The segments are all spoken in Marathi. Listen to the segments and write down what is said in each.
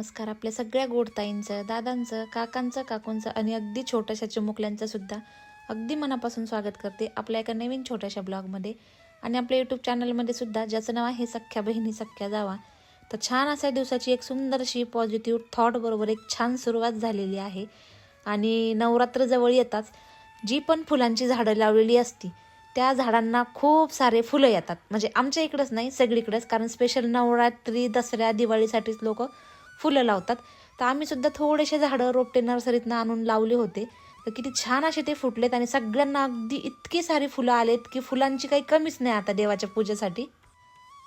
नमस्कार आपल्या सगळ्या गोडताईंचं दादांचं काकांचं काकूंचं आणि अगदी छोट्याशा चिमुकल्यांचं सुद्धा अगदी मनापासून स्वागत करते आपल्या एका नवीन छोट्याशा ब्लॉगमध्ये. आणि आपल्या यूट्यूब चॅनलमध्ये सुद्धा ज्याचं नाव आहे सख्या बहिणी सख्या जावा. तर छान अशा दिवसाची एक सुंदरशी पॉझिटिव्ह थॉटबरोबर एक छान सुरुवात झालेली आहे. आणि नवरात्र जवळ येताच जी पण फुलांची झाडं लावलेली असती त्या झाडांना खूप सारे फुलं येतात. म्हणजे आमच्या इकडंच नाही सगळीकडेच. कारण स्पेशल नवरात्री दसऱ्या दिवाळीसाठीच लोक फुलं लावतात. तर आम्ही सुद्धा थोडेसे झाडं रोपटे नर्सरीतनं आणून लावले होते. तर किती छान असे ते फुटलेत आणि सगळ्यांना अगदी इतकी सारी फुलं आलेत की फुलांची काही कमीच नाही आता देवाच्या पूजेसाठी.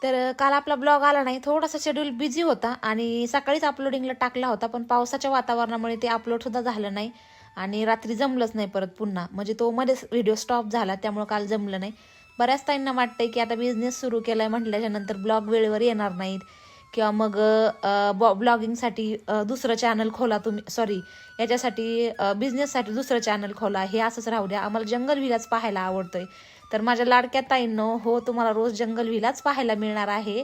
तर काल आपला ब्लॉग आला नाही. थोडासा शेड्यूल बिझी होता आणि सकाळीच अपलोडिंगला टाकला होता पण पावसाच्या वातावरणामुळे ते अपलोडसुद्धा झालं नाही आणि रात्री जमलंच नाही परत पुन्हा. म्हणजे तो मध्येच व्हिडिओ स्टॉप झाला त्यामुळं काल जमलं नाही. बऱ्याच ताईंना वाटतंय की आता बिझनेस सुरू केलाय म्हटल्याच्या नंतर ब्लॉग वेळेवर येणार नाहीत. किंवा मग ब्लॉगिंगसाठी दुसरं चॅनल खोला तुम्ही सॉरी याच्यासाठी बिझनेससाठी दुसरं चॅनल खोला. हे असंच राहू द्या. आम्हाला जंगल व्हिलाच पाहायला आवडतोय. तर माझ्या लाडक्या ताईंनो हो तुम्हाला रोज जंगल व्हिलाच पाहायला मिळणार आहे.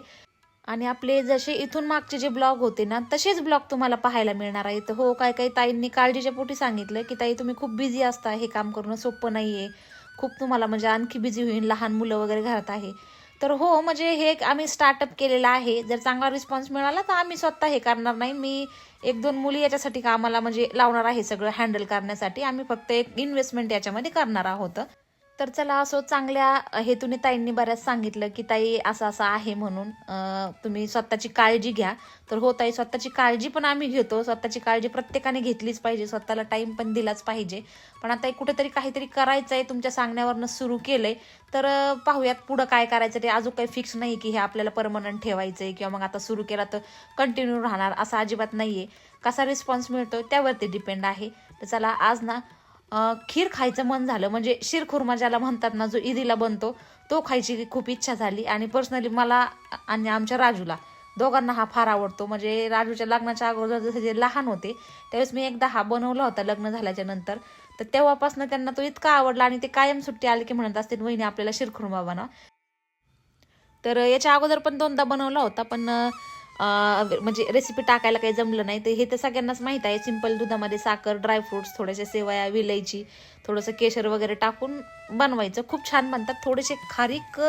आणि आपले जसे इथून मागचे जे ब्लॉग होते ना तसेच ब्लॉग तुम्हाला पाहायला मिळणार आहेत. हो काय काही ताईंनी काळजीच्या पोटी सांगितलं की ताई तुम्ही खूप बिझी असता. हे काम करणं सोपं नाही आहे खूप तुम्हाला म्हणजे आणखी बिझी होईल लहान मुलं वगैरे घरात आहे. तर हो म्हणजे हे एक आम्ही स्टार्टअप केलेलं आहे. जर चांगला रिस्पॉन्स मिळाला तर आम्ही स्वतः हे करणार नाही. मी एक दोन मुली याच्यासाठी कामाला म्हणजे लावणार आहे सगळं हँडल करण्यासाठी. आम्ही फक्त एक इन्व्हेस्टमेंट याच्यामध्ये करणार आहोत. तर चला असो चांगल्या हेतूने ताईंनी बऱ्याच सांगितलं की ताई असं असं आहे म्हणून तुम्ही स्वतःची काळजी घ्या. तर हो ताई स्वतःची काळजी पण आम्ही घेतो. स्वतःची काळजी प्रत्येकाने घेतलीच पाहिजे. स्वतःला टाईम पण दिलाच पाहिजे. पण आता कुठेतरी काहीतरी करायचं आहे तुमच्या सांगण्यावरनं सुरू केलंय. तर पाहूयात पुढं काय करायचं. ते अजून काही फिक्स नाही की हे आपल्याला परमनंट ठेवायचं आहे किंवा मग आता सुरू केला तर कंटिन्यू राहणार असं अजिबात नाही आहे कसा रिस्पॉन्स मिळतो त्यावरती डिपेंड आहे. तर चला आज ना खीर खायचं मन झालं. म्हणजे शिरखुर्मा ज्याला म्हणतात ना जो ईदीला बनतो तो खायची खूप इच्छा झाली. आणि पर्सनली मला आणि आमच्या राजूला दोघांना हा फार आवडतो. म्हणजे राजूच्या लग्नाच्या अगोदर जसे जे लहान होते त्यावेळेस मी एकदा हा बनवला होता लग्न झाल्याच्यानंतर. तर तेव्हापासून त्यांना तो इतका आवडला आणि ते कायम सुट्टी आली की म्हणत असतील वहिनी आपल्याला शिरखुर्मा बनवा. तर याच्या अगोदर पण दोनदा बनवला होता. पण म्हणजे रेसिपी टाकायला काही जमलं नाही. तर हे तर सगळ्यांनाच माहीत आहे. सिंपल दुधामध्ये साखर ड्रायफ्रुट्स थोड्याशा सेवया विलायची थोडंसं केशर वगैरे टाकून बनवायचं. खूप छान बनतात. थोडेसे खारीक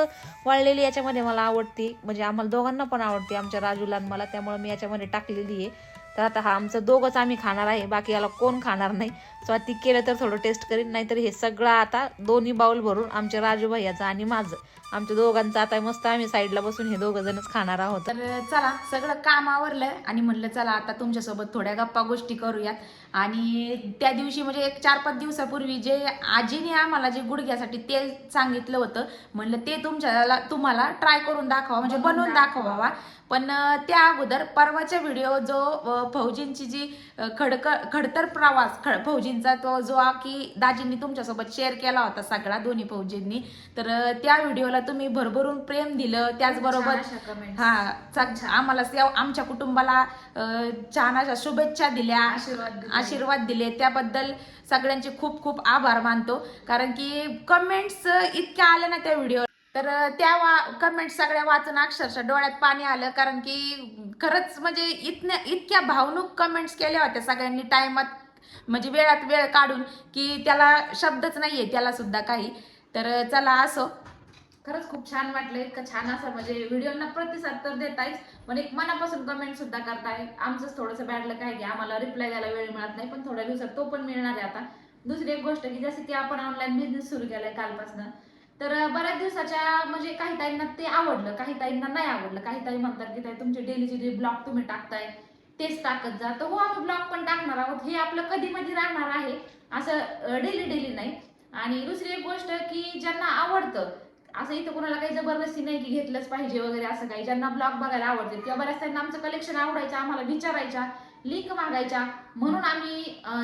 वाळलेली याच्यामध्ये मला आवडते. म्हणजे आम्हाला दोघांना पण आवडते. आमच्या राजूला आणि मला. त्यामुळे मी याच्यामध्ये टाकलेली आहे. तर आता हा आमचं दोघंच आम्ही खाणार आहे. बाकी याला कोण खाणार नाही. स्वाती केलं तर थोडं टेस्ट करीन नाहीतर हे सगळं आता दोन्ही बाउल भरून आमच्या राजू भैयाचं आणि माझं. आमच्या दोघांचं आता मस्त आम्ही साईडला बसून हे दोघं जणच खाणार आहोत. तर चला सगळं काम आवरलंय आणि म्हणलं चला आता तुमच्यासोबत थोड्या गप्पा गोष्टी करूयात. आणि त्या दिवशी म्हणजे एक चार पाच दिवसापूर्वी जे आजीने आम्हाला जे गुडघ्यासाठी तेल सांगितलं होतं म्हणलं ते तुमच्याला तुम्हाला ट्राय करून दाखवा म्हणजे बनवून दाखवावा. पण त्या अगोदर परवाचा व्हिडिओ जो फौजींची जी खडक खडतर प्रवास खड फौजींचा तो जो की दाजींनी तुमच्यासोबत शेअर केला होता सगळा दोन्ही फौजींनी तर त्या व्हिडिओला तुम्ही भरभरून प्रेम दिलं. त्याचबरोबर हा आम्हाला आमच्या कुटुंबाला छान अशा शुभेच्छा दिल्या. आशीर्वाद दिले. त्याबद्दल सगळ्यांचे खूप खूप आभार मानतो. कारण की कमेंट्स इतक्या आल्या ना त्या व्हिडिओ तर त्या वा कमेंट्स सगळ्या वाचून अक्षरशः डोळ्यात पाणी आलं. कारण की खरंच म्हणजे इतन्या इतक्या भावनुक कमेंट्स केल्या होत्या सगळ्यांनी. टायमात म्हणजे वेळात वेळ काढून की त्याला शब्दच नाहीये त्याला सुद्धा काही. तर चला असो. खरंच खूप छान वाटलं इतकं छान असं म्हणजे व्हिडिओना प्रतिसाद तर देतायच पण एक मनापासून कमेंट सुद्धा करताय. आमचंच थोडंसं बॅड लक आहे की आम्हाला रिप्लाय द्यायला वेळ मिळत नाही पण थोड्या दिवसात तो पण मिळणार आहे आता. दुसरी एक गोष्ट की जसं की आपण ऑनलाईन बिझनेस सुरू केलाय कालपासून तर बऱ्याच दिवसाच्या म्हणजे काही ताईंना ते आवडलं काही ताईंना नाही आवडलं. काही ताई म्हणतात की ताई तुमचे डेलीचे जे ब्लॉग तुम्ही टाकताय तेच टाकत जातं. हो आम्ही ब्लॉग पण टाकणार आहोत. हे आपलं कधी मधी राहणार आहे असं डेली डेली नाही. आणि दुसरी एक गोष्ट की ज्यांना आवडतं असं इथं कोणाला काही जबरदस्ती नाही की घेतलंच पाहिजे वगैरे असं काही. ज्यांना ब्लॉग बघायला आवडते किंवा बऱ्याच त्यांना आमचं कलेक्शन आवडायचं आम्हाला विचारायच्या लिंक मागायच्या. म्हणून आम्ही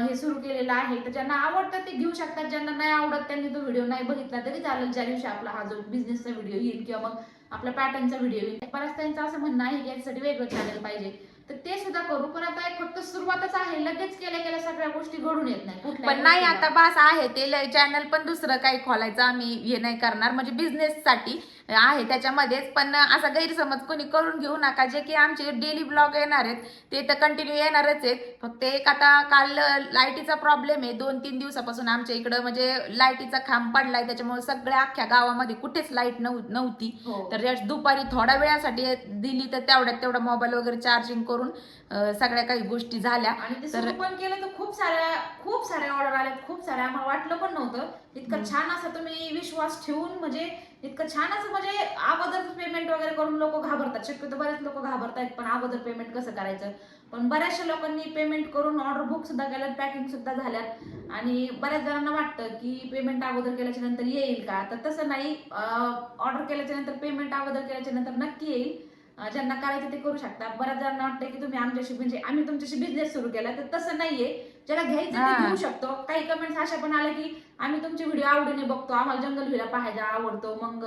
हे सुरू केलेलं आहे. तर ज्यांना आवडतं ते घेऊ शकतात. ज्यांना नाही आवडत त्यांनी तो व्हिडिओ नाही बघितला तरी चालेल. ज्या दिवशी आपला हा जो बिझनेसचा व्हिडिओ येईल किंवा मग आपला पॅटर्नचा व्हिडिओ येईल. बऱ्याच त्यांचं असं म्हणणं आहे की यासाठी वेगळं चॅनल पाहिजे. तर ते सुद्धा करू. पण आता एक फक्त सुरुवातच आहे. लगेच केल्या केल्या सगळ्या गोष्टी घडून येत नाही कुठल्याही पण नाही गोष्टीला. आता बास आहे. ते चॅनल पण दुसरं काही खोलायचं आम्ही हे नाही करणार. म्हणजे बिझनेस साठी आहे त्याच्यामध्येच. पण असा गैरसमज कोणी करून घेऊ नका. जे की आमचे डेली ब्लॉग येणार आहेत ते तर कंटिन्यू येणारच आहेत. फक्त एक आता काल लाईटीचा प्रॉब्लेम आहे. दोन तीन दिवसापासून आमच्या इकडं म्हणजे लाईटीचा खांब पडलाय. त्याच्यामुळे सगळ्या अख्ख्या गावामध्ये कुठेच लाइट नव्हती. हो. तर just दुपारी थोड्या वेळासाठी दिली तर तेवढ्यात तेवढा मोबाईल वगैरे चार्जिंग करून अं, सगळ्या काही गोष्टी झाल्या. तर पण केलं तर खूप साऱ्या खूप साऱ्या ऑर्डर आल्यात खूप साऱ्या. आम्हाला वाटलं पण नव्हतं. इतकं छान असं तुम्ही विश्वास ठेवून म्हणजे इतकं छान असं म्हणजे अगोदर पेमेंट वगैरे करून लोक घाबरतात. शक्यतो बरेच लोक घाबरतात पण अगोदर पेमेंट कसं करायचं? पण बऱ्याचशा लोकांनी पेमेंट करून ऑर्डर बुक सुद्धा केल्यात पॅकिंग सुद्धा झाल्यात. आणि बऱ्याच जणांना वाटतं की पेमेंट अगोदर केल्याच्यानंतर येईल का? तर तसं नाही. ऑर्डर केल्याच्यानंतर पेमेंट अगोदर केल्याच्यानंतर नक्की येईल. ज्यांना करायचं ते करू शकता. बऱ्याच जणांना वाटतं की तुम्ही आमच्याशी म्हणजे आम्ही तुमच्याशी बिझनेस सुरू केला तर तसं नाहीये. ज्याला घ्यायचं. ते घेऊ शकतो. काही कमेंट्स अशा पण आल्या की आम्ही तुमचे व्हिडिओ आवडीने बघतो. आम्हाला जंगल व्हिला पाहायला आवडतो. मग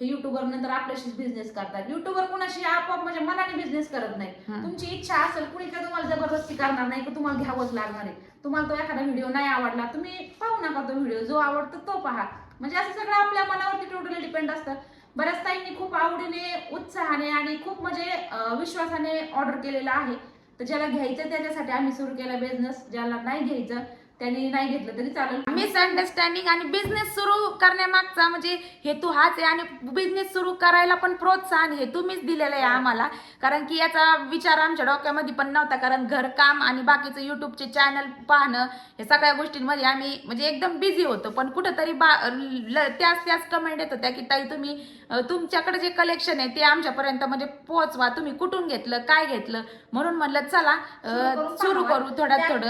हे युट्यूबर नंतर आपल्याशीच बिझनेस करतात. युट्यूबर कुणाशी आपोआप म्हणजे मनाने बिझनेस करत नाही. तुमची इच्छा असेल कुणी काय तुम्हाला जबरदस्ती करणार नाही की तुम्हाला घ्यावंच लागणार आहे. तुम्हाला तो एखादा व्हिडिओ नाही आवडला तुम्ही पाहू नका तो व्हिडिओ जो आवडतो तो पहा. म्हणजे असं सगळं आपल्या मनावरती टोटली डिपेंड असतं. बऱ्याच ताईंनी खूप आवडीने उत्साहाने आणि खूप म्हणजे विश्वासाने ऑर्डर केलेला आहे. तर ज्याला घ्यायचं त्याच्यासाठी आम्ही सुरू केला बिझनेस ज्याला नाही घ्यायचं त्यांनी नाही घेतलं तरी चालेल. मिसअंडरस्टँडिंग आणि बिझनेस सुरू करण्यामागचा म्हणजे हेतू हाच आहे आणि बिझनेस सुरू करायला पण प्रोत्साहन हे तुम्हीच दिलेलं आहे आम्हाला. कारण की याचा विचार आमच्या डोक्यामध्ये पण नव्हता. कारण घरकाम आणि बाकीचं युट्यूबचे चॅनल पाहणं हे सगळ्या गोष्टींमध्ये आम्ही म्हणजे एकदम बिझी होतो. पण कुठंतरी बा त्याच त्याच कमेंट येत होत्या की ताई तुम्ही तुमच्याकडे जे कलेक्शन आहे ते आमच्यापर्यंत म्हणजे पोहोचवा. तुम्ही कुठून घेतलं काय घेतलं? म्हणून म्हणलं चला सुरू करू थोडं पण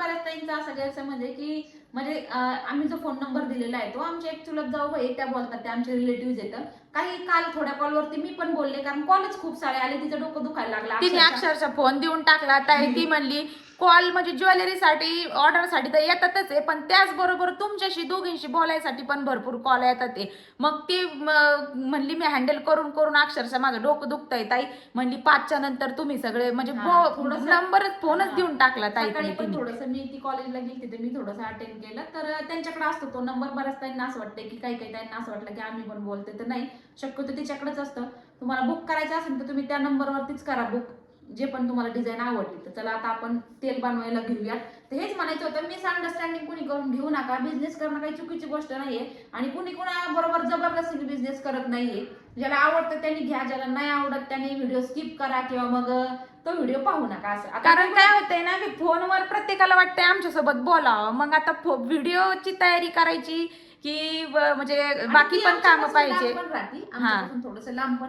बऱ्याच ताईंचा असा गैरसमज आहे की म्हणजे आम्ही जो फोन नंबर दिलेला आहे तो आमच्या एक चुलत जाऊ आहे त्या बोलतात ते आमचे रिलेटिव्ह येतं काही काल थोड्या कॉलवरती मी पण बोलले कारण कॉलच खूप सारे आले तिचं डोकं दुखायला लागला. तिने अक्षरशः. अक्षरशः फोन देऊन टाकला. ताई ती म्हणली कॉल म्हणजे ज्वेलरीसाठी ऑर्डरसाठी तर येतातच आहे पण त्याचबरोबर तुमच्याशी दोघींशी बोलायसाठी पण भरपूर कॉल येतात आहे. मग ती म्हणली मी हँडल करून करून अक्षरशः माझं डोकं दुखतंय ताई. म्हणली पाचच्या नंतर तुम्ही सगळे म्हणजे नंबरच फोनच. देऊन टाकला ताई पण थोडस मी ती कॉलेजला गेली तर मी थोडंसं अटेंड केलं. तर त्यांच्याकडे असतो तो नंबर बऱ्याच त्यांना असं वाटतं की काही काही त्यांना असं वाटलं की आम्ही पण बोलते तर नाही. शक्यतो तिच्याकडेच असतं. तुम्हाला बुक करायचं असेल तर तुम्ही त्या नंबरवरतीच करा बुक जे पण तुम्हाला डिझाईन आवडली तर चला आता आपण तेल बनवायला घेऊया. तर हेच म्हणायचं होतं मिस अंडरस्टँडिंग कुणी करून घेऊ नका. बिझनेस करणं काही चुकीची गोष्ट नाहीये. आणि कुणी कुणा बरोबर जबरदस्तीने बिझनेस करत नाहीये. ज्याला आवडतं त्यांनी घ्या ज्याला नाही आवडत त्यांनी व्हिडिओ स्किप करा किंवा मग तो व्हिडिओ पाहू नका असं. कारण काय होतंय ना की फोनवर प्रत्येकाला वाटतंय आमच्यासोबत बोलावं. मग आता व्हिडिओची तयारी करायची की व- म्हणजे बाकी पण कामं पाहिजे.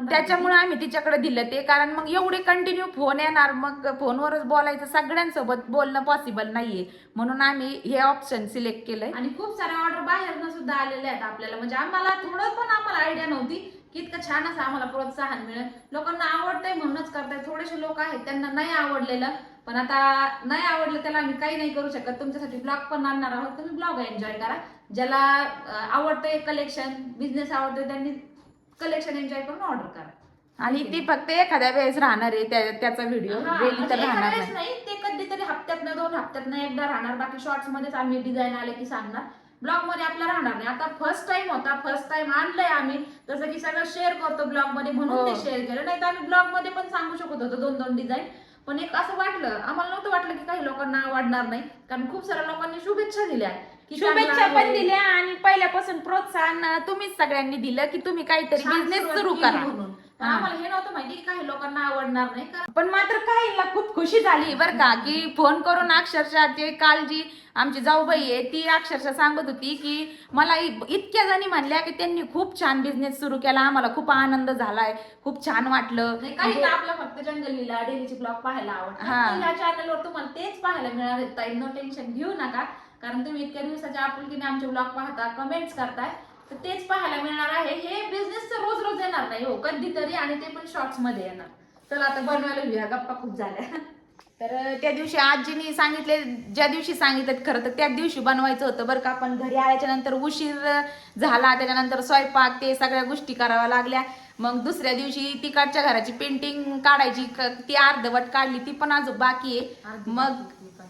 त्याच्यामुळे आम्ही तिच्याकडे दिलं ते. कारण मग एवढे कंटिन्यू फोन येणार मग फोनवरच बोलायचं सगळ्यांसोबत बोलणं पॉसिबल नाहीये. म्हणून आम्ही हे ऑप्शन सिलेक्ट केलंय. आणि खूप साऱ्या ऑर्डर बाहेरनं सुद्धा आलेल्या आहेत आपल्याला. म्हणजे आम्हाला थोडं पण आम्हाला आयडिया नव्हती की इतकं छान असं आम्हाला प्रोत्साहन मिळेल. लोकांना आवडतंय म्हणूनच करताय. थोडेसे लोक आहेत त्यांना नाही आवडलेलं. पण आता नाही आवडलं त्याला आम्ही काही नाही करू शकत. तुमच्यासाठी ब्लॉग पण आणणार आहोत. तुम्ही ब्लॉग एन्जॉय करा. ज्याला आवडतंय कलेक्शन बिझनेस आवडतोय त्यांनी कलेक्शन एन्जॉय करून ऑर्डर करा. आणि ती फक्त एखाद्या वेळेस राहणार आहे त्या- त्याचा व्हिडिओ हा, डेली म्हणजे तर राहणार एखाद्या नाही वेळेस नाही. ते कधीतरी हप्त्यातनं दोन हप्त्यातनं एकदा राहणार. बाकी शॉर्ट्स मध्येच आम्ही डिझाईन आले की सांगणार. ब्लॉगमध्ये आपला राहणार नाही. आता फर्स्ट टाइम होता फर्स्ट टाइम आणलंय आम्ही. जसं की सगळं शेअर करतो ब्लॉगमध्ये म्हणून हो. ते शेअर केलं. नाही तर आम्ही ब्लॉगमध्ये पण सांगू शकत होतो दोन दोन डिझाईन पण एक असं वाटलं आम्हाला नव्हतं वाटलं की काही लोकांना आवडणार नाही. कारण खूप साऱ्या लोकांनी शुभेच्छा दिल्या. की शुभेच्छा चांगलं पण आहे. दिल्या आणि पहिल्यापासून प्रोत्साहन अं, तुम्हीच सगळ्यांनी दिलं की तुम्ही काहीतरी छान बिझनेस सुरुवात सुरू केली करा. म्हणून. पण हा. आम्हाला हे नव्हतं माहिती की काही लोकांना आवडणार नाही कारण पण मात्र काहींना खूप खुशी झाली बरं का की फोन करून अक्षरशः ते काल जी आमची जाऊबाई आहे ती अक्षरशः सांगत होती की मला इ- इतक्या जणी म्हणल्या की त्यांनी खूप छान बिझनेस सुरू केला आम्हाला खूप आनंद झालाय खूप छान वाटलं. नाही, काही म्हणजे- आपलं फक्त जंगल लीला डेलीचे ब्लॉग पाहायला आवडतात. हा. तर चॅनलवर तुम्हाला तेच पाहायला मिळणार आहेत ताई नो टेन्शन घेऊ नका. कारण तुम्ही इतक्या दिवसाच्या आपुलकीने आमचे ब्लॉग पाहता कमेंट्स करताय तर तेच पाहायला मिळणार आहे. हे बिझनेस रोज रोज येणार नाही हो. कधीतरी आणि ते पण शॉर्ट्समध्ये येणार. चला आता बनवायला घेऊया गप्पा खूप झाल्या. तर त्या दिवशी आजीनी सांगितले ज्या दिवशी सांगितलं खरं तर त्याच दिवशी बनवायचं होतं बरं का. पण घरी आल्याच्यानंतर उशीर झाला. त्याच्यानंतर स्वयंपाक ते सगळ्या गोष्टी कराव्या लागल्या. मग दुसऱ्या दिवशी तिकडच्या घराची पेंटिंग काढायची. ती अर्धवट काढली. ती पण अजून बाकी आहे. मग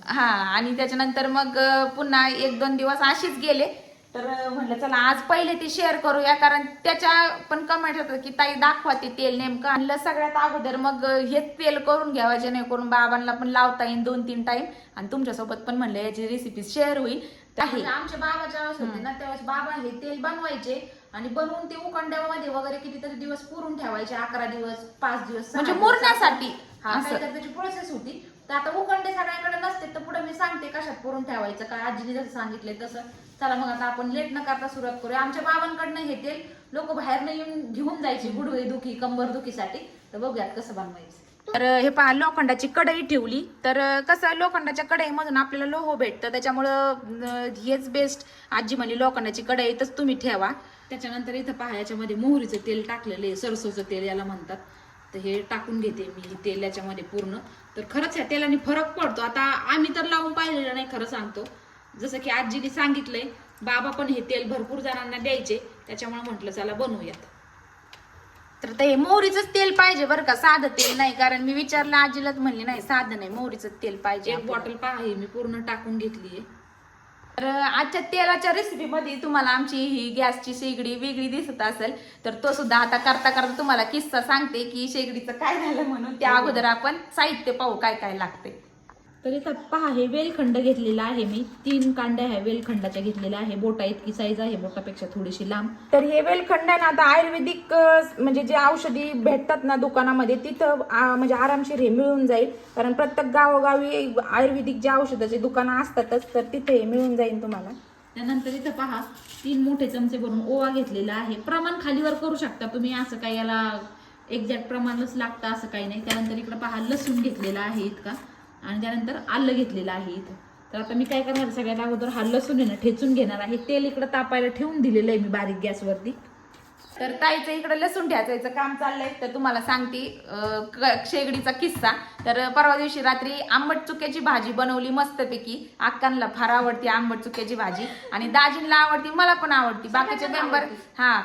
हा आणि त्याच्यानंतर मग पुन्हा एक दोन दिवस अशीच गेले. तर अं, म्हणलं चला आज पहिले ते शेअर करूया कारण त्याच्या पण कमेंट होतं की ताई दाखवा ते तेल नेमकं. आणलं सगळ्यात अगोदर मग हेच तेल करून घ्यावं जेणेकरून बाबांना पण लावता येईल दोन तीन टाइम आणि तुमच्यासोबत पण म्हणलं याची रेसिपी शेअर होईल. आमच्या बाबाच्या वेळेस होते ना त्यावेळेस बाबा हे तेल बनवायचे आणि बनवून ते उकंड्यामध्ये वगैरे कितीतरी दिवस पुरून ठेवायचे अकरा दिवस पाच दिवस म्हणजे. मुरण्यासाठी. हा त्याची प्रोसेस होती. तर आता उकंडे सगळ्याकडे नसते तर पुढे मी सांगते कशात पुरून ठेवायचं काय आजीने जसं सांगितलंय तसं. चला मग आता आपण लेट न करता सुरुवात करूया. आमच्या बाबांकडनं हे तेल लोक बाहेरनं येऊन घेऊन जायचे गुडवे दुखी कंबर दुखीसाठी. तर बघूयात कसं बनवायचं. तर हे पहा लोखंडाची कढई ठेवली. तर कसं लोखंडाच्या कढईमधून आपल्याला लोह भेटतं त्याच्यामुळं हेच बेस्ट आजी म्हणे लोखंडाची कढई तुम्ही ठेवा. त्याच्यानंतर इथं पहा याच्यामध्ये मोहरीचं तेल टाकलेलं आहे सरसोचं तेल याला म्हणतात. तर हे टाकून घेते मी हे तेल याच्यामध्ये पूर्ण. तर खरंच या तेलाने फरक पडतो. आता आम्ही तर लावून पाहिलेलं नाही खरं सांगतो. जसं की आजीने सांगितलंय बाबा पण हे तेल भरपूर जणांना द्यायचे त्याच्यामुळे म्हटलं चला बनवूयात. तर ते मोहरीचंच तेल पाहिजे बरं का? साधं तेल नाही कारण मी विचारलं आजीलाच म्हणली नाही साधं नाही मोहरीचं तेल पाहिजे एक. बॉटल पहा हे मी पूर्ण टाकून घेतलीये. तर आजच्या तेलाच्या रेसिपीमध्ये तुम्हाला आमची ही गॅसची शेगडी वेगळी दिसत असेल तर तो सुद्धा आता करता करता तुम्हाला किस्सा सांगते की शेगडीचं काय झालं म्हणून त्या अगोदर आपण साहित्य पाहू काय काय लागते तर इथं पहा हे वेलखंड घेतलेला आहे मी. तीन कांड्या ह्या वेलखंडाच्या घेतलेल्या आहे. बोटा इतकी साईज आहे बोटापेक्षा थोडीशी लांब. तर हे वेलखंड आहे ना आता आयुर्वेदिक म्हणजे जे औषधी भेटतात ना दुकानामध्ये तिथं आ, म्हणजे आरामशीर हे मिळून जाईल. कारण प्रत्येक गावोगावी आयुर्वेदिक जे औषधाचे दुकानं असतातच तर तिथे हे मिळून जाईल तुम्हाला. त्यानंतर इथं पहा तीन मोठे चमचे भरून ओवा घेतलेला आहे. प्रमाण खालीवर करू शकता तुम्ही असं काही याला एक्झॅक्ट प्रमाणच लागतं असं काही नाही. त्यानंतर इकडं पहा लसूण घेतलेला आहे इतका. आणि त्यानंतर आलं घेतलेलं आहे इथं. तर आता मी काय करणार सगळ्यात अगोदर हा लसूण आहे ना ठेचून घेणार आहे. तेल इकडं तापायला ठेवून दिलेलं आहे मी बारीक गॅसवरती. तर ताईचं इकडे लसूण ठेचायचं काम चाललंय. तर तुम्हाला सांगते शेगडीचा किस्सा. तर परवा दिवशी रात्री आंबट चुक्याची भाजी बनवली मस्तपैकी. अक्कांना फार आवडती आंबट चुक्याची भाजी. आणि दाजींना आवडती मला पण आवडती. बाकीचे मेंबर हा.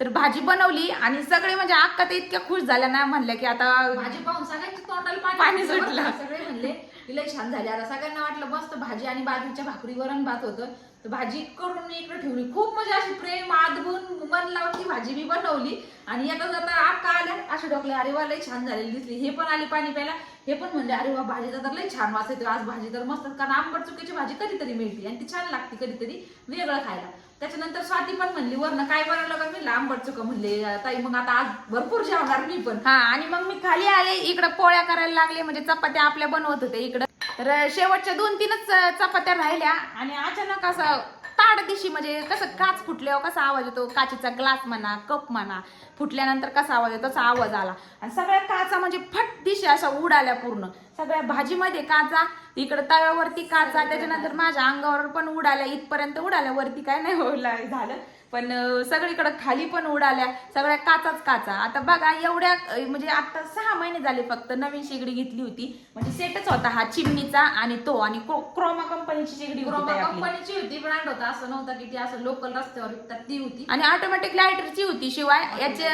तर भाजी बनवली आणि सगळे म्हणजे अक्का तर इतक्या खुश झाल्या ना म्हणल्या की आता भाजी पाहून सगळ्यांच्या तोंडाला पाणी पाणी सुटलं. सगळे म्हणले लय छान झाले. आता सगळ्यांना वाटलं मस्त भाजी आणि बाजरीच्या भाकरी वरण भात होतं. तर भाजी करून मी इकडे ठेवली. खूप म्हणजे अशी प्रेम आदबून मन लावून ती भाजी मी बनवली. आणि येता जाता अक्का आल्या. असे डोकले अरे वा लई छान झालेली दिसली. हे पण आले पाणी प्यायला. हे पण म्हणले अरे वा भाजी तर लय छान वास येतो आज भाजी तर मस्त. कारण आंबट चुकीची भाजी कधीतरी मिळते आणि ती छान लागते कधीतरी वेगळं खायला. त्याच्यानंतर स्वाती पण म्हणली वरनं काय बनवलं का मी? आंबट चुका म्हणले ताई मग आता आज भरपूर जेवणार मी पण. हा आणि मग मी खाली आले. इकडं पोळ्या करायला लागले. म्हणजे चपात्या आपल्या बनवत होते इकडं. शेवटच्या दोन तीनच चपात्या राहिल्या आणि अचानक असं ताड दिशी म्हणजे कसं काच फुटल्यावर कसा आवाज येतो? काचेचा ग्लास म्हणा कप म्हणा फुटल्यानंतर कसा आवाज येतो? तसा आवाज आला. आणि सगळ्या काचा म्हणजे फट दिशी अशा उडाल्या पूर्ण. सगळ्या भाजीमध्ये काचा इकडं तव्यावरती काचा त्याच्यानंतर माझ्या अंगावर पण उडाल्या. इथपर्यंत उडाल्या. वरती काय नाही होला झालं. पण सगळीकडे खाली पण उडाल्या सगळ्या काचाच काचा. आता बघा एवढ्या म्हणजे आता सहा महिने झाले फक्त नवीन शेगडी घेतली होती. म्हणजे सेटच होता हा चिमणीचा आणि तो आणि क्रो- क्रोमा कंपनीची शेगडी आपली. कंपनीची होती ब्रँड होता असं नव्हतं की ती असं लोकल रस्त्यावर विकतात ती होती. आणि ऑटोमॅटिक लायटरची होती शिवाय. याचे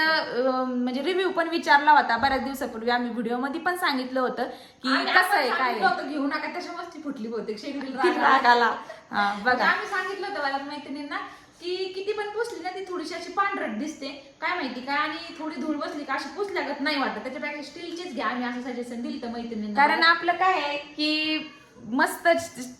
म्हणजे रिव्ह्यू पण विचारला होता. बऱ्याच दिवसापूर्वी आम्ही व्हिडिओमध्ये पण सांगितलं होतं की कसं आहे काय घेऊ नका त्याच्या मस्ती फुटली बहुतेक हा, म्हणजे बघा. आम्ही सांगितलं होतं मला मैत्रिणींना की किती पण पुसली ना ती थोडीशी अशी पांढरट दिसते. काय माहिती काय आणि थोडी धूळ बसली का अशी पुसल्यागत नाही वाटत. त्याच्यापेक्षा स्टीलचीच घ्या आम्ही असं सजेशन दिलं तर मैत्रिणी कारण आपलं काय आहे की मस्त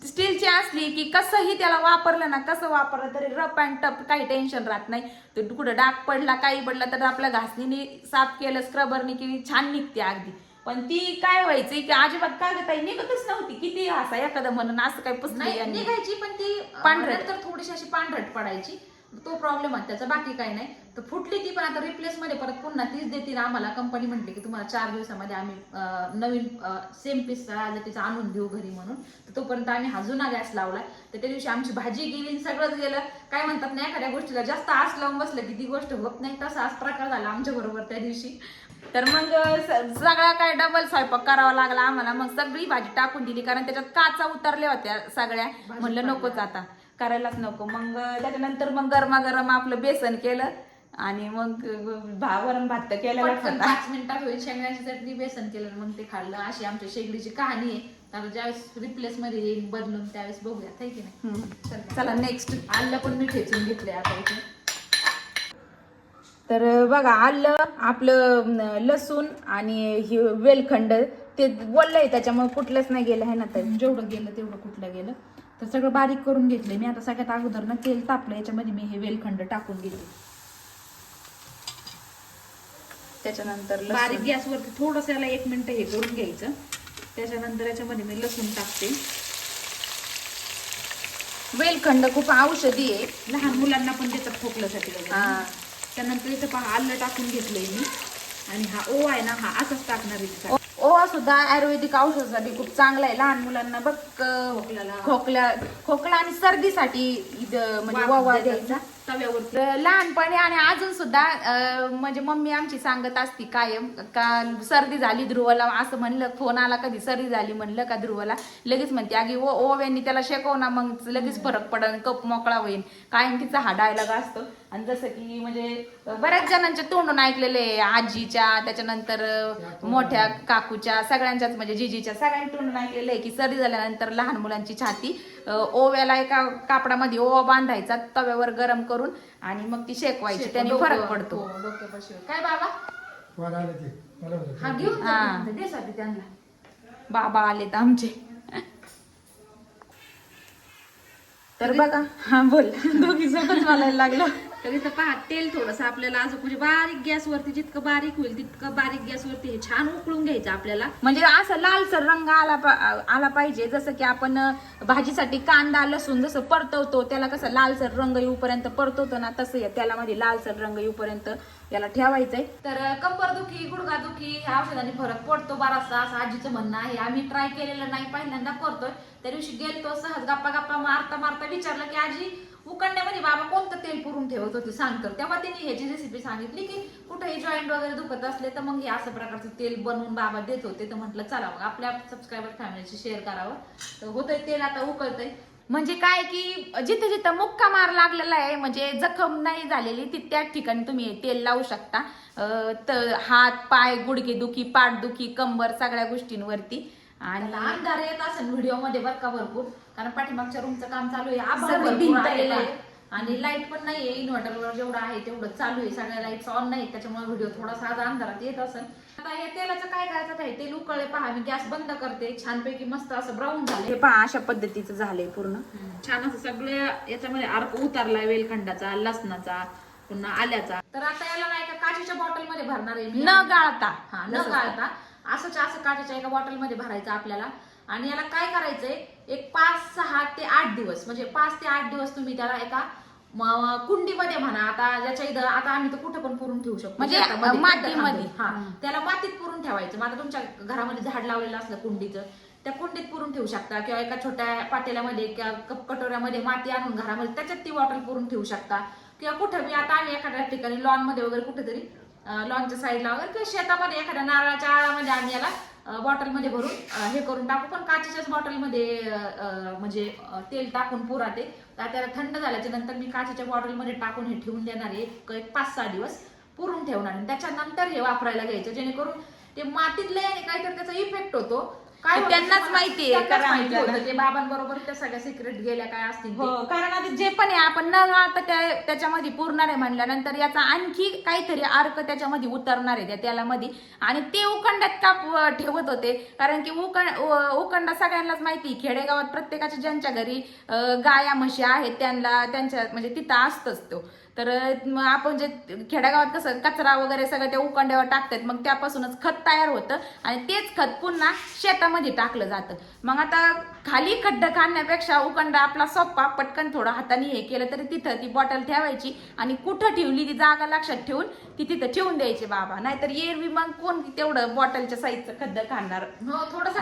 स्टीलची असली की कसंही त्याला वापरलं ना कसं वापरलं तरी रफ अँड टप काही टेन्शन राहत नाही. तर कुठं डाग पडला काही पडला तर आपल्या घासणीने साफ केलं स्क्रबरने की छान निघते अगदी. पण ती काय व्हायची की अजिबात काय गं ताई निघतच नव्हती. किती हसा एखादं म्हणून असं नाही यांनी. निघायची पण ती पांढरट. तर थोडीशी अशी पांढरट पडायची. तो प्रॉब्लेम आहे त्याचा बाकी काही नाही. तर फुटली ती पण आता रिप्लेस मध्ये परत पुन्हा तीच देतील आम्हाला. कंपनी म्हटली की तुम्हाला चार दिवसामध्ये आम्ही अं, नवीन सेम पीस तिचा आणून देऊ घरी म्हणून. तर तोपर्यंत आम्ही हा जुना गॅस लावला तर त्या दिवशी आमची भाजी गेली आणि सगळंच गेलं. काय म्हणतात ना एखाद्या गोष्टीला जास्त आस लावून बसलं की ती गोष्ट होत नाही. तसा आज प्रकार झाला आमच्या बरोबर त्या दिवशी. तर मग सगळा काय डबल स्वयंपाक करावा लागला आम्हाला. मग सगळी भाजी टाकून दिली कारण त्याच्यात काचा उतरल्या होत्या सगळ्या. म्हणलं नकोच आता करायलाच नको. मग त्याच्यानंतर मग गरमागरम आपलं बेसन केलं आणि मग भा- वरण भात होता. पाच मिनिटात होईल. शेंगदाण्याची चटणी बेसन केलं मग ते खाल्लं. अशी आमच्या शेगडीची कहाणी आहे. तर ज्यावेळेस रिप्लेस मध्ये येईल बदलून त्यावेळेस बघूया की नाही. चल. नेक्स्ट आलं पण मी ठेचून घेतलंय आता इथे. तर बघा आलं आपलं लसूण आणि हे वेलखंड ते बोललंय त्याच्यामुळे कुठलंच नाही गेलं आहे ना तर जेवढं गेलं तेवढं कुठलं गेलं. तर सगळं बारीक करून घेतलंय. मी आता सगळ्यात अगोदर ना तेल तापलं याच्यामध्ये मी हे वेलखंड टाकून घेते. त्याच्यानंतर. बारीक गॅसवरती थोडस याला एक मिनिट हे करून घ्यायचं. त्याच्यानंतर याच्यामध्ये मी लसूण टाकते. वेलखंड खूप औषधी आहे. लहान मुलांना पण देतात खोकल्यासाठी. त्यानंतर इथं पहा आलं टाकून घेतलंय मी. आणि हा ओवा आहे ना हा असाच टाकणार इथं. ओ- ओवा सुद्धा आयुर्वेदिक औषधासाठी खूप चांगला आहे. लहान मुलांना बघ खोकल्याला. खोकला खोकला आणि सर्दीसाठी म्हणजे ओवा द्यायचा लहानपणी आणि अजून सुद्धा म्हणजे मम्मी आमची सांगत असती कायम का सर्दी झाली ध्रुवला असं म्हणलं फोन आला कधी सर्दी झाली म्हणलं का ध्रुवला लगेच म्हणते अगी ओ ओव्यांनी त्याला शेकव ना मग लगेच फरक पडन कप मोकळा होईल कायम तिचा हा डायलॉग असतो. आणि जसं की म्हणजे बऱ्याच जणांच्या तोंडून ऐकलेले आहे. आजीच्या त्याच्यानंतर मोठ्या काकूच्या सगळ्यांच्याच म्हणजे जिजीच्या सगळ्यांच्या तोंडून ऐकलेलं आहे की सर्दी झाल्यानंतर लहान मुलांची छाती ओव्याला एका कापडामध्ये ओवा बांधायचा तव्यावर गरम करून आणि मग ती शेकवायची त्याने फरक पडतो. हो, काय बाबा? हा घेऊन हा. बाबा आलेत आमचे. तर बघा. हा बोल. दोघी सोबत मला लागलं. तर इथं पहा तेल थोडंसं आपल्याला अजून म्हणजे बारीक गॅसवरती जितकं बारीक होईल तितकं बारीक गॅसवरती हे छान उकळून घ्यायचं आपल्याला. म्हणजे असं लालसर रंग आला पा- आला पाहिजे जसं की आपण भाजीसाठी कांदा लसूण जसं परतवतो त्याला कसं लालसर रंग येऊपर्यंत परतवतो ना तसं या त्यालामध्ये लालसर रंग येऊपर्यंत याला ठेवायचंय. तर कंबरदुखी गुडघादुखी ह्या औषधाने फरक पडतो बराचसा असं आजीचं म्हणणं आहे. आम्ही ट्राय केलेलं नाही पहिल्यांदा करतोय. त्या दिवशी गेलतो सहज गप्पा गप्पा मारता मारता विचारलं की आजी उकडण्यामध्ये बाबा कोणतं तेल पुरून ठेवत होते? सांगतो तेव्हा त्यांनी ह्याची रेसिपी सांगितली की कुठेही जॉईंट वगैरे दुखत असले तर मग हे असं प्रकारचं तेल बनवून बाबा देत होते. तर म्हटलं चला मग आपल्या सबस्क्रायबर फॅमिलीशी शेअर करावं. तर होतंय तेल आता उकळतंय. म्हणजे काय की जिथे जिथं मुक्का मार लागलेला आहे म्हणजे जखम नाही झालेली ती त्याच ठिकाणी तुम्ही तेल लावू शकता. तर हात पाय गुडघे दुखी पाठ दुखी कंबर सगळ्या गोष्टींवरती. आणि अंधार येत असेल व्हिडिओमध्ये बरं का भरपूर. कारण पाठीमागच्या रूमचं काम चालू आहे. आणि लाइट पण नाहीये. इन्व्हर्टरवर जेवढं आहे तेवढं चालू आहे. सगळ्या लाईट्स ऑन नाही त्याच्यामुळे व्हिडिओ थोडासा आज अंधारात येत असेल. आता या तेलाचं काय करायचं काय तेल उकळले पहा मी गॅस बंद करते. छानपैकी मस्त असं ब्राऊन झाले हे पहा अशा पद्धतीचं झालंय पूर्ण. छान असं सगळे याच्यामध्ये अर्क उतारलाय वेलखंडाचा लसणाचा पुन्हा आल्याचा. तर आता याला नाही का काचेच्या बॉटलमध्ये भरणार आहे मी. न गाळता. हा न गाळता. असंच असं काचेच्या एका बॉटलमध्ये भरायचं आपल्याला. आणि याला काय करायचंय? एक पाच सहा ते आठ दिवस. म्हणजे पाच ते आठ दिवस तुम्ही त्याला एका म- कुंडीमध्ये म्हणा आता ज्याच्या इथं आता आम्ही तर कुठं पण पुरून ठेवू शकतो. म्हणजे, शेतामध्ये, मातीमध्ये. हा. त्याला मातीत पुरून ठेवायचं. मग आता तुमच्या घरामध्ये झाड लावलेलं असलं कुंडीचं त्या कुंडीत पुरून ठेवू शकता. किंवा एका छोट्या पातेल्यामध्ये किंवा कप कटोऱ्यामध्ये माती आणून घरामध्ये त्याच्यात ती बॉटल पुरून ठेवू शकता. किंवा कुठं मी आता आम्ही एखाद्या ठिकाणी लॉनमध्ये वगैरे कुठेतरी लॉनच्या साईडला वगैरे किंवा शेतामध्ये एखाद्या नारळाच्या आळामध्ये आम्ही याला बॉटलमध्ये भरून हे करून टाकू. पण काचेच्याच बॉटलमध्ये म्हणजे तेल टाकून पुराते त्याला थंड झाल्याच्यानंतर मी काचेच्या बॉटलमध्ये टाकून हे ठेवून देणार आहे एक एक पाच सहा दिवस. पुरून ठेवणार आणि त्याच्यानंतर हे वापरायला घ्यायचं. जेणेकरून ते मातीतले आणि काहीतरी त्याचा इफेक्ट होतो. त्यांनाच कारण माहिती आपल्याला- होतं. ते बाबांबरोबर त्या सगळ्या सिक्रेट गेल्या काय असतील ते. हो कारण आता जे पण आहे आपण न गाळता त्या त्याच्यामध्ये पुरणार आहे म्हणल्यानंतर याचा आणखी काहीतरी अर्क त्याच्यामध्ये उतरणार आहे त्या तेलामध्ये आणि ते उखंडात का प- ठेवत होते कारण की उकंड उ- उखंडा सगळ्यांनाच माहिती आहे. खेडेगावात प्रत्येकाच्या ज्यांच्या घरी अं, गाया म्हशी आहेत त्यांना त्यांच्या म्हणजे तिथं असतच तो तर मग आपण जे खेडेगावात कसं कचरा वगैरे सगळं त्या उकंड्यावर टाकतात मग त्यापासूनच खत तयार होतं आणि तेच खत पुन्हा शेतामध्ये टाकलं जातं. मग आता खाली खड्ड काढण्यापेक्षा उकंडा आपला सोप्पा पटकन थोडं हाताने हे केलं तरी तिथं ती बॉटल ठेवायची आणि कुठं ठेवली ती जागा लक्षात ठेवून ती तिथं ठेवून द्यायची बाबा. नाहीतर एरवी मग कोण तेवढं बॉटलच्या साईजचं खड्ड काढणार. हो थोडस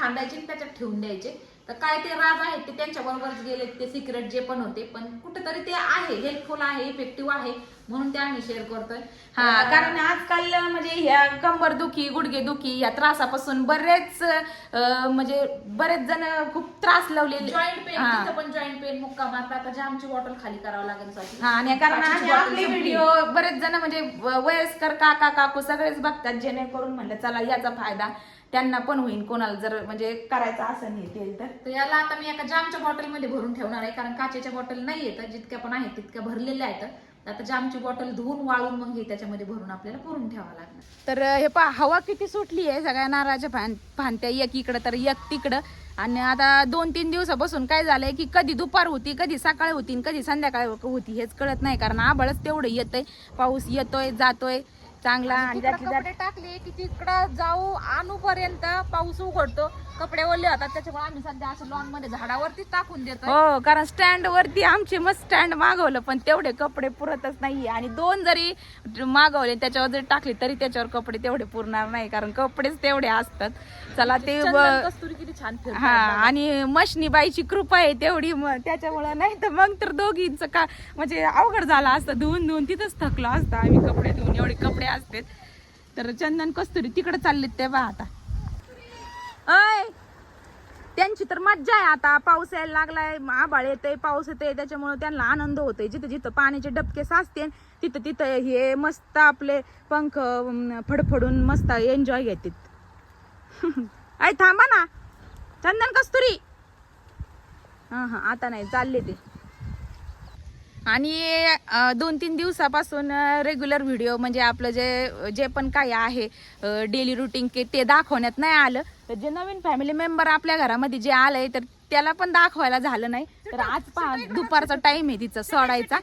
खांदायचे त्याच्यात ठेवून द्यायचे. तर काय ते राज आहेत ते त्यांच्या बरोबरच गेले ते सिक्रेट जे पण होते पण कुठेतरी ते आहे हेल्पफुल आहे इफेक्टिव्ह आहे म्हणून ते आम्ही शेअर करतोय हा कारण आजकाल म्हणजे ह्या कंबर दुखी गुडघे दुखी या त्रासापासून बरेच अं, म्हणजे बरेच जण खूप त्रास लावलेले जॉईंट पेन हा. तिथं पण जॉईंट पेन मुक्का मारता आता जामची बॉटल खाली करावं लागेल. हा आणि कारण आपले संपली. व्हिडिओ बरेच जण म्हणजे व- वयस्कर काका काकू सगळेच बघतात जेणेकरून म्हणलं चला याचा फायदा त्यांना पण होईल कोणाला जर म्हणजे करायचा असं नाही तेल तर. तर याला आता मी एका जामच्या बॉटलमध्ये भरून ठेवणार आहे. कारण काचेच्या बॉटल नाही येत जितक्या पण आहेत तितक्या भरलेल्या आहेत. आता जामची बॉटल धुवून वाळून मग हे त्याच्यामध्ये भरून आपल्याला पुरून ठेवावं लागणार. तर हे पहा हवा किती सुटली आहे. सगळ्या नारळाच्या फान फांत्या एक इकडं तर एक तिकडं. आणि आता दोन तीन दिवसापासून काय झालंय की कधी दुपार होती कधी सकाळ होती आणि कधी संध्याकाळ होती हेच कळत नाही. कारण आबळच तेवढं येतंय. पाऊस येतोय जातोय. चांगला आणि तिकडं त्यातली त्यात कपडे टाकले की तिकडं जाऊ आणूपर्यंत पाऊस उघडतो. कपडे ओले होतात त्याच्यामुळे आम्ही सध्या असं लॉनमध्ये झाडावरतीच टाकून देतो हो कारण स्टँड वरती आमचे मस्त स्टँड मागवलं पण तेवढे कपडे पुरतच नाहीये आणि दोन जरी मागवले त्याच्यावर जरी टाकले तरी त्याच्यावर कपडे तेवढे पुरणार नाही कारण कपडेच तेवढे असतात. चला ते ब- कस्तुरी किती छान फिरतात हा. आणि मशनी बाईची कृपा आहे तेवढी मग त्याच्यामुळं नाही तर मग तर दोघींच का म्हणजे अवघड झालं असतं. धुवून धुवून तिथंच थकलो असतं आम्ही कपडे धुवून. एवढे कपडे असतात. तर चंदन कस्तुरी तिकडे चाललीत ते बा आता. अय त्यांची तर मज्जा आहे आता. पाऊस यायला लागलाय आभाळ येतंय पाऊस येते त्याच्यामुळे त्यांना आनंद होतोय. जिथं जिथं पाण्याचे डबके साचते तिथं तिथं हे मस्त आपले पंख फडफडून मस्त एन्जॉय घेतात अय थांबा ना. चंदन कस्तुरी. हा हा आता नाही चालले ते. आणि दोन तीन दिवसापासून रेग्युलर व्हिडिओ म्हणजे आपलं जे जे पण काही आहे डेली रुटीन के ते दाखवण्यात नाही आलं. तर जे नवीन फॅमिली मेंबर आपल्या घरामध्ये जे आलंय तर त्याला पण दाखवायला झालं नाही. तर आज पहा दुपारचा टाइम आहे तिचा सोडायचा.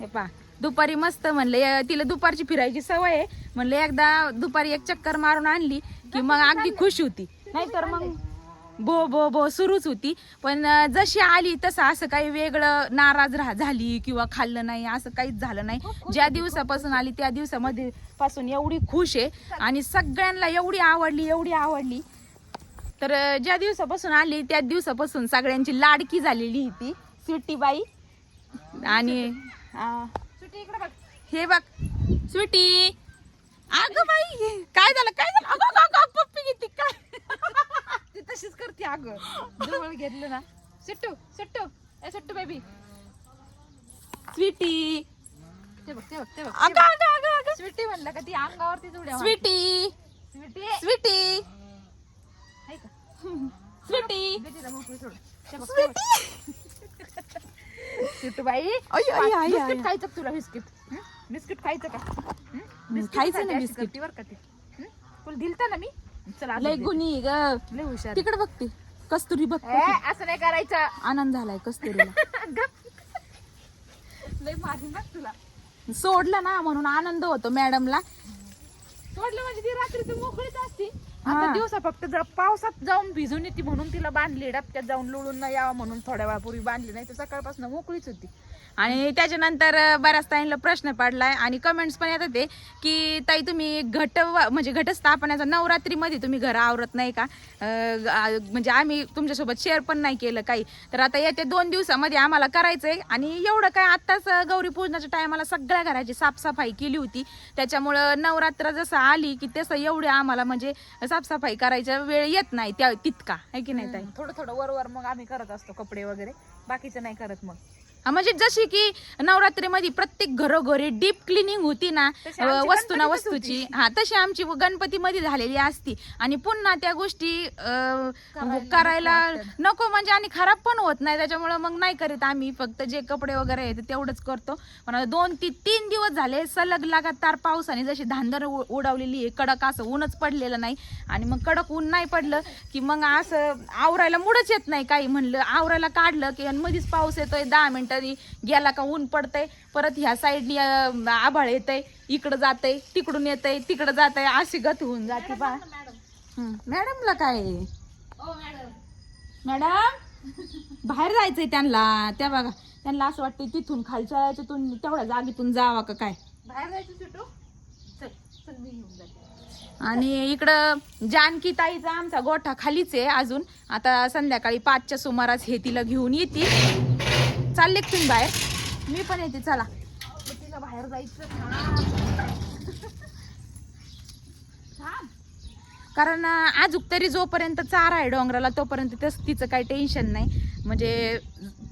हे पहा दुपारी मस्त म्हणले तिला दुपारची फिरायची सवय आहे. म्हणलं एकदा दुपारी एक चक्कर मारून आणली की मग अगदी खुश होती. नाहीतर मग बो बो बो सुरूच होती. पण जशी आली तसं असं काही वेगळं नाराज राह झाली किंवा खाल्लं नाही असं काहीच झालं नाही. ज्या दिवसापासून आली त्या दिवसामध्ये पासून एवढी खुश आहे. आणि सगळ्यांना एवढी आवडली एवढी आवडली. तर ज्या दिवसापासून आली त्या दिवसापासून सगळ्यांची लाडकी झालेली ती स्वीटी बाई आणि हे बघ स्वीटी. अगं बाई काय झालं काय झालं? अगं पप्पी घेते काय? तशीच करते अगं. जवळ घेतलं ना. सुट्टू सुट्टू. ए सुट्टू बेबी स्वीटी ते बघ ते बघ ते बघ अगं अगं अगं अगं. स्वीटी म्हणलं का ती अंगावरती उड्या स्वीटी स्वीटी स्वीटी आहे का? स्वीटी दे तिला मोकळी सोड. ते बघ, ते बघ. सुट्टू बाई अय, अय, अय, बिस्किट. खायचं का तुला बिस्किट? हं? बिस्किट खायचं का? हं? बिस्किट खायचं ना अशी बिस्किट. करते बरं का ती? हं? तुला दिलता ना मी? चला लय गुणी ग. लय हुशार तिकडे बघते कस्तुरी बघ ए, असं नाही करायचं. आनंद झालाय कस्तुरीला. लय मारी बघ तुला. सोडलं ना म्हणून आनंद होतो मॅडमला. सोडलं म्हणजे ती रात्री तू मोकळीच असती. हा. आता दिवसा फक्त जर पावसात जाऊन भिजून येते म्हणून तिला बांधली डबक्यात जाऊन लुळून न यावं म्हणून थोड्या वेळापूर्वी बांधली. नाही तर सकाळपासून मोकळीच होती. आणि त्याच्यानंतर बऱ्याच ताईंना प्रश्न पडलाय आणि कमेंट्स पण येतात ते की ताई तुम्ही घट म्हणजे घटस्थापनाचा नवरात्रीमध्ये तुम्ही घर आवरत नाही का? म्हणजे आम्ही तुमच्यासोबत शेअर पण नाही केलं काही. तर आता येत्या दोन दिवसामध्ये आम्हाला करायचंय आणि एवढं काय आत्ताच गौरी पूजनाच्या टायमाला सगळ्या घराची साफसफाई केली होती. त्याच्यामुळं नवरात्र जसं आली की तसं एवढे आम्हाला म्हणजे साफसफाई करायचा वेळ येत नाही त्या तितका. आहे की नाही ताई? थोडं थोडं वर वर मग आम्ही करत असतो कपडे वगैरे. बाकीचं नाही करत मग. म्हणजे जशी की नवरात्रीमध्ये प्रत्येक घरोघरी डीप क्लिनिंग होती ना तशी आमची वस्तू ना गणपतीतच वस्तूची. हा तशी आमची गणपतीमध्ये झालेली असती. आणि पुन्हा त्या गोष्टी अं, करायला नको म्हणजे आणि खराब पण होत नाही. त्याच्यामुळे मग नाही करीत आम्ही. फक्त जे कपडे वगैरे आहेत तेवढंच करतो. पण आता दोन ती तीन दिवस झाले सलग लगातार पावसाने जशी धांदर उ- उडवलेली आहे. कडक असं ऊनच पडलेलं नाही. आणि मग कडक ऊन नाही पडलं की मग असं आवरायला मुडच येत नाही काही म्हणलं. आवरायला काढलं की आणि मध्येच पाऊस येतोय दहा मिनिटांनी गेला का ऊन पडतंय परत ह्या साईडनी आभाळ येतंय इकडं जातंय तिकडून येतंय तिकडं जातंय अशी गत होऊन जाते बा हं, मॅडमला काय? ओ मॅडम. बाहेर जायचंय त्यांना. त्या बघा त्यांना असं वाटतं तिथून खालच्या याच्यातून तेवढ्या जागेतून जावा का काय? बाहेर जायचं आणि इकडं जानकी ताईचा आमचा गोठा खालीच आहे अजून. आता संध्याकाळी पाचच्या सुमारास हे तिला घेऊन येतील. चालले तुम्ही बाहेर? मी पण येते चला. तिला बाहेर जायचं कारण आजूक तरी जोपर्यंत चारा आहे डोंगराला तोपर्यंत तस तिचं काही टेन्शन नाही. म्हणजे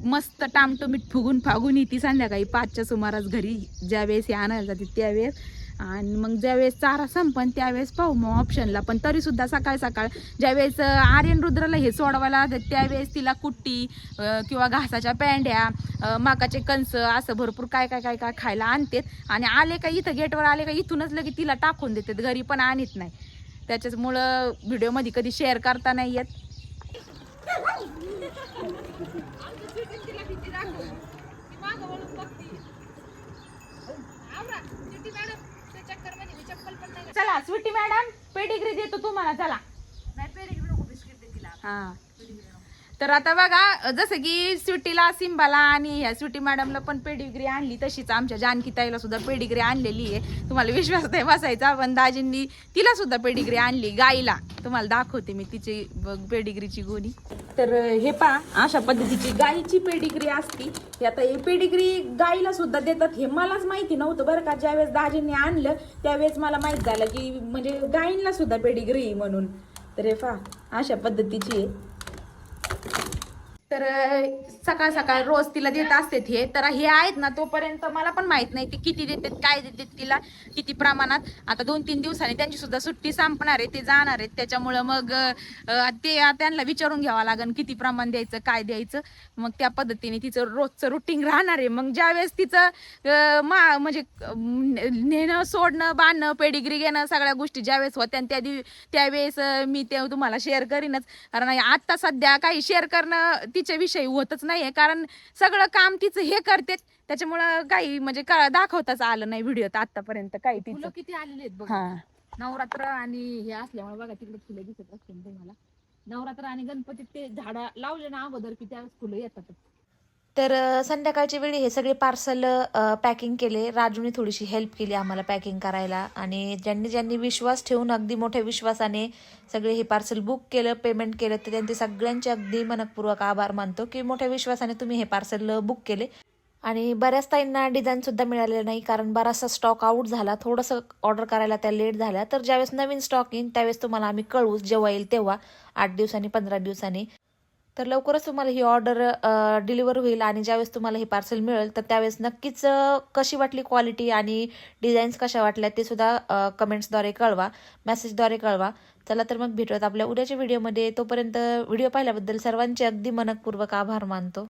मस्त टामटोमीट फुगून फागून येते संध्याकाळी पाचच्या सुमारास घरी. ज्यावेळेस हे आणायला जाते त्यावेळेस. आणि मग ज्यावेळेस चारा संपन त्यावेळेस पाहू मग ऑप्शनला पण तरी सुद्धा सकाळ सकाळ ज्यावेळेस आर्यन रुद्राला हे सोडवायला त्यावेळेस तिला कुट्टी किंवा घासाच्या पेंड्या माकाचे कंस असं भरपूर काय काय काय काय खायला आणतात. आणि आले का इथं गेटवर आले का इथूनच लगे तिला टाकून देतात. घरी पण आणत नाही. त्याच्यामुळं व्हिडिओमध्ये कधी शेअर करता नाही येत. चला स्वीटी मॅडम पेडिग्री देतो तुम्हाला चला. हा. तर आता बघा जसं की स्वीटीला सिंबाला आणि ह्या स्वीटी मॅडमला पण पेडिग्री आणली तशीच आमच्या जानकी ताईला सुद्धा पेडिग्री आणलेली आहे. तुम्हाला विश्वास नाही बसायचा पण दाजींनी तिला सुद्धा पेडिग्री आणली गाईला. तुम्हाला दाखवते मी तिची पेडिग्रीची गोणी. तर हे पहा अशा पद्धतीची गाईची पेडिग्री असती. हे आता हे पेडिग्री गाईला सुद्धा देतात हे मलाच माहिती नव्हतं बरं का. ज्यावेळेस दाजींनी आणलं त्यावेळेस मला माहीत झालं की म्हणजे गाईंना सुद्धा पेडिग्री आहे म्हणून. तर हे पहा अशा पद्धतीची आहे. तर सकाळ सकाळ रोज तिला देत असते हे तर हे आहेत ना तोपर्यंत मला पण माहीत नाही ते किती देतात काय देतात तिला किती प्रमाणात. आता दोन तीन दिवसांनी त्यांची सुद्धा सुट्टी संपणार आहे ते जाणार आहेत. त्याच्यामुळं मग ते त्यांना विचारून घ्यावं लागेल किती प्रमाण द्यायचं काय द्यायचं. मग त्या पद्धतीने तिचं रोजचं रुटीन राहणार आहे. मग ज्यावेळेस तिचं मा म्हणजे नेणं सोडणं बांधणं पेडिग्री घेणं सगळ्या गोष्टी ज्यावेळेस होत्या आणि त्या दिव त्यावेळेस मी ते तुम्हाला शेअर करीनच. कारण आत्ता सध्या काही शेअर करणं तिच्या विषयी होतच नाहीये. कारण सगळं काम तिचं हे करते. त्याच्यामुळं काही म्हणजे का- दाखवताच आलं नाही व्हिडिओत आतापर्यंत काही फुलं तिचं किती आलेले आहेत बघ. हा. नवरात्र आणि हे असल्यामुळे बघा तिकडे फुलं दिसत असतील तुम्हाला. नवरात्र आणि गणपतीत ते झाडा लावले ना अगोदर की त्या फुलं येतात तर संध्याकाळच्या वेळी हे सगळे पार्सल पॅकिंग केले. राजूने थोडीशी हेल्प केली आम्हाला पॅकिंग करायला. आणि ज्यांनी ज्यांनी विश्वास ठेवून अगदी मोठ्या विश्वासाने सगळे हे पार्सल बुक केलं पेमेंट केलं तर त्यांचे सगळ्यांचे अगदी मनपूर्वक आभार मानतो की मोठ्या विश्वासाने तुम्ही हे पार्सल बुक केले. आणि बऱ्याच ताईंना डिझाईनसुद्धा मिळालेलं नाही कारण बराचसा स्टॉक आउट झाला. थोडंसं ऑर्डर करायला त्या लेट झाल्या. तर ज्यावेळेस नवीन स्टॉक येईन त्यावेळेस तुम्हाला आम्ही कळवू जेव्हा येईल तेव्हा. आठ दिवसांनी पंधरा दिवसांनी. तर लवकरच तुम्हाला ही ऑर्डर डिलिव्हर होईल आणि ज्यावेळेस तुम्हाला हे पार्सल मिळेल तर त्यावेळेस नक्कीच कशी वाटली क्वालिटी आणि डिझाईन्स कशा वाटल्या ते सुद्धा कमेंट्सद्वारे कळवा मेसेजद्वारे कळवा. चला तर मग भेटूयात आपल्या उद्याच्या व्हिडिओमध्ये तोपर्यंत व्हिडिओ पाहिल्याबद्दल सर्वांचे अगदी मनपूर्वक आभार मानतो.